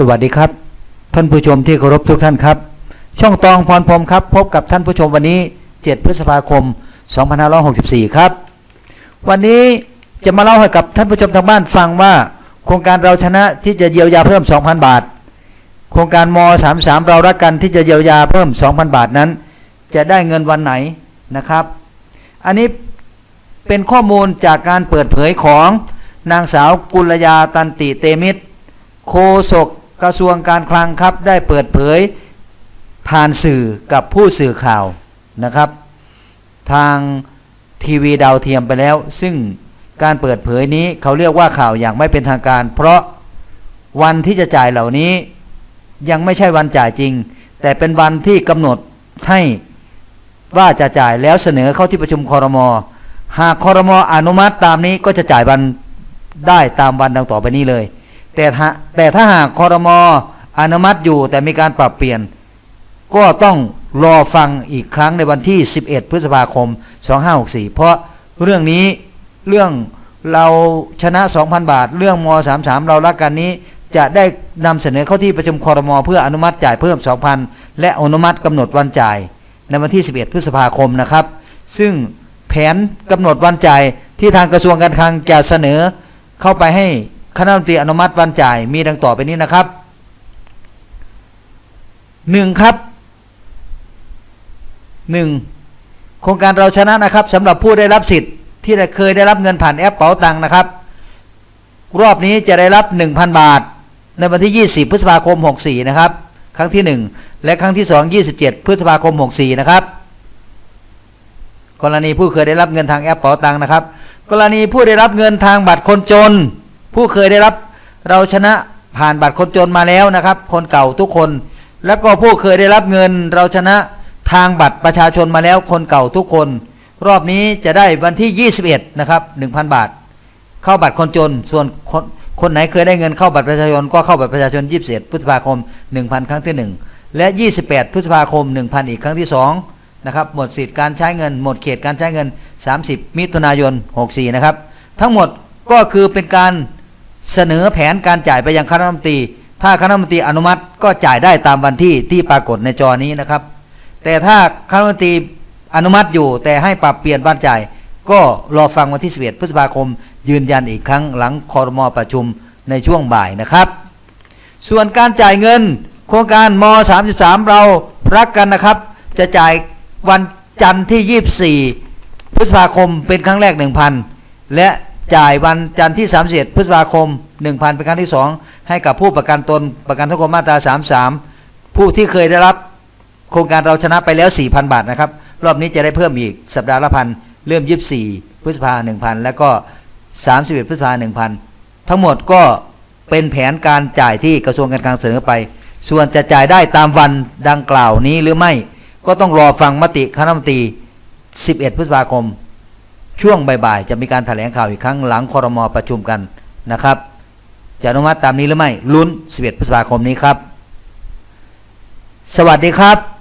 สวัสดีครับ ท่านผู้ชมที่เคารพทุกท่านครับ ช่องตองพรพรมครับ พบกับท่านผู้ชมวันนี้ 7 พฤษภาคม 2564 ครับ วันนี้จะมาเล่าให้กับท่านผู้ชมทางบ้านฟังว่า โครงการเราชนะที่จะเยียวยาเพิ่ม 2,000 บาท โครงการม 33 เรารักกันที่จะเยียวยาเพิ่ม 2,000 บาทนั้น จะได้เงินวันไหนนะครับ อันนี้เป็นข้อมูลจากการเปิดเผยของนางสาวกุลยาตันติเตมิตรโฆษก กระทรวงการคลังครับได้เปิดเผยผ่านสื่อกับผู้สื่อข่าวนะครับ ทางทีวีดาวเทียมไปแล้ว ซึ่งการเปิดเผยนี้เขาเรียกว่าข่าวอย่างไม่เป็นทางการ เพราะวันที่จะจ่ายเหล่านี้ยังไม่ใช่วันจ่ายจริง แต่เป็นวันที่กำหนดให้ว่าจะจ่ายแล้วเสนอเข้าที่ประชุมคอรมอหากคอรมออนุมัติตามนี้ก็จะจ่ายวันได้ตามวันดังต่อไปนี้เลย แต่ถ้าแต่ถ้าหากคอรมออนุมัติอยู่แต่มีการปรับเปลี่ยน ก็ต้องรอฟังอีกครั้งในวันที่ 11 พฤษภาคม 2564 เพราะเรื่องนี้เรื่องเราชนะ 2,000 บาท เรื่องม 33 เรารักกันนี้ จะได้นำเสนอเข้าที่ประชุมคอรมอเพื่ออนุมัติจ่ายเพิ่ม 2,000 และอนุมัติกำหนดวันจ่าย ในวันที่ 11 พฤษภาคมนะครับ ซึ่งแผนกำหนดวันจ่ายที่ทางกระทรวงการคลังจะเสนอเข้าไปให้ คณะรัฐมนตรีอนุมัติวันจ่ายมีดังต่อไปนี้นะครับหนึ่งครับหนึ่งโครงการเราชนะนะครับสำหรับผู้ได้รับสิทธิ์ ที่เคยได้รับเงินผ่านแอปเป๋าตังนะครับ รอบนี้จะได้รับ 1,000 บาท ในวันที่ 20 พฤษภาคม 64 นะครับ ครั้งที่ 1 และครั้งที่ 2 27 พฤษภาคม 64 นะครับ กรณีผู้เคยได้รับเงินทางแอปเป๋าตังนะครับ กรณีผู้ได้รับเงินทางบัตรคนจน ผู้เคยได้รับเราชนะผ่านบัตรคนจนมาแล้วนะครับ คนเก่าทุกคน แล้วก็ผู้เคยได้รับเงินเราชนะทางบัตรประชาชนมาแล้วคนเก่าทุกคน รอบนี้จะได้วันที่ 21 นะครับ 1,000 บาท เข้าบัตรคนจน ส่วนคนคนไหนเคยได้เงินเข้าบัตรประชาชนก็เข้าบัตรประชาชน 21 พฤษภาคม 1,000 ครั้งที่ 1 และ 28 พฤษภาคม 1,000 อีกครั้งที่2นะครับหมดสิทธิ์การใช้เงิน หมดเขตการใช้เงิน 30 มิถุนายน 64 นะครับ ทั้งหมดก็คือเป็นการ เสนอแผนการจ่ายไปยังคณะรัฐมนตรี ถ้าคณะรัฐมนตรีอนุมัติก็จ่ายได้ตามวันที่ที่ปรากฏในจอนี้นะครับ แต่ถ้าคณะรัฐมนตรีอนุมัติอยู่แต่ให้ปรับเปลี่ยนวันจ่าย ก็รอฟังวันที่11พฤษภาคม ยืนยันอีกครั้งหลังคอรมอประชุมในช่วงบ่ายนะครับ ส่วนการจ่ายเงิน โครงการม 33 เรารักกันนะครับ จะจ่ายวันจันทร์ที่ 24 พฤษภาคมเป็นครั้งแรก 1,000 และ จ่ายวันจันทร์ที่ 31 พฤษภาคม 1,000 เป็นครั้งที่ 2 ให้กับผู้ประกันตนประกันสังคมมาตรา 33 ผู้ที่เคยได้รับโครงการเราชนะไปแล้ว 4,000 บาทนะครับ รอบนี้จะได้เพิ่มอีกสัปดาห์ละพันเริ่ม 24 พฤษภา 1,000 แล้วก็ 31 พฤษภา 1,000 ทั้งหมดก็เป็นแผนการจ่ายที่กระทรวงการคลังเสนอไป ส่วนจะจ่ายได้ตามวันดังกล่าวนี้หรือไม่ ก็ต้องรอฟังมติคณะมนตรี 11 พฤษภาคม ช่วงบ่ายๆจะมีการแถลงข่าวอีกครั้งหลังคอรมอประชุมกันนะครับจะอนุมัติตามนี้หรือไม่ลุ้น 11 พฤษภาคมนี้ครับ สวัสดีครับ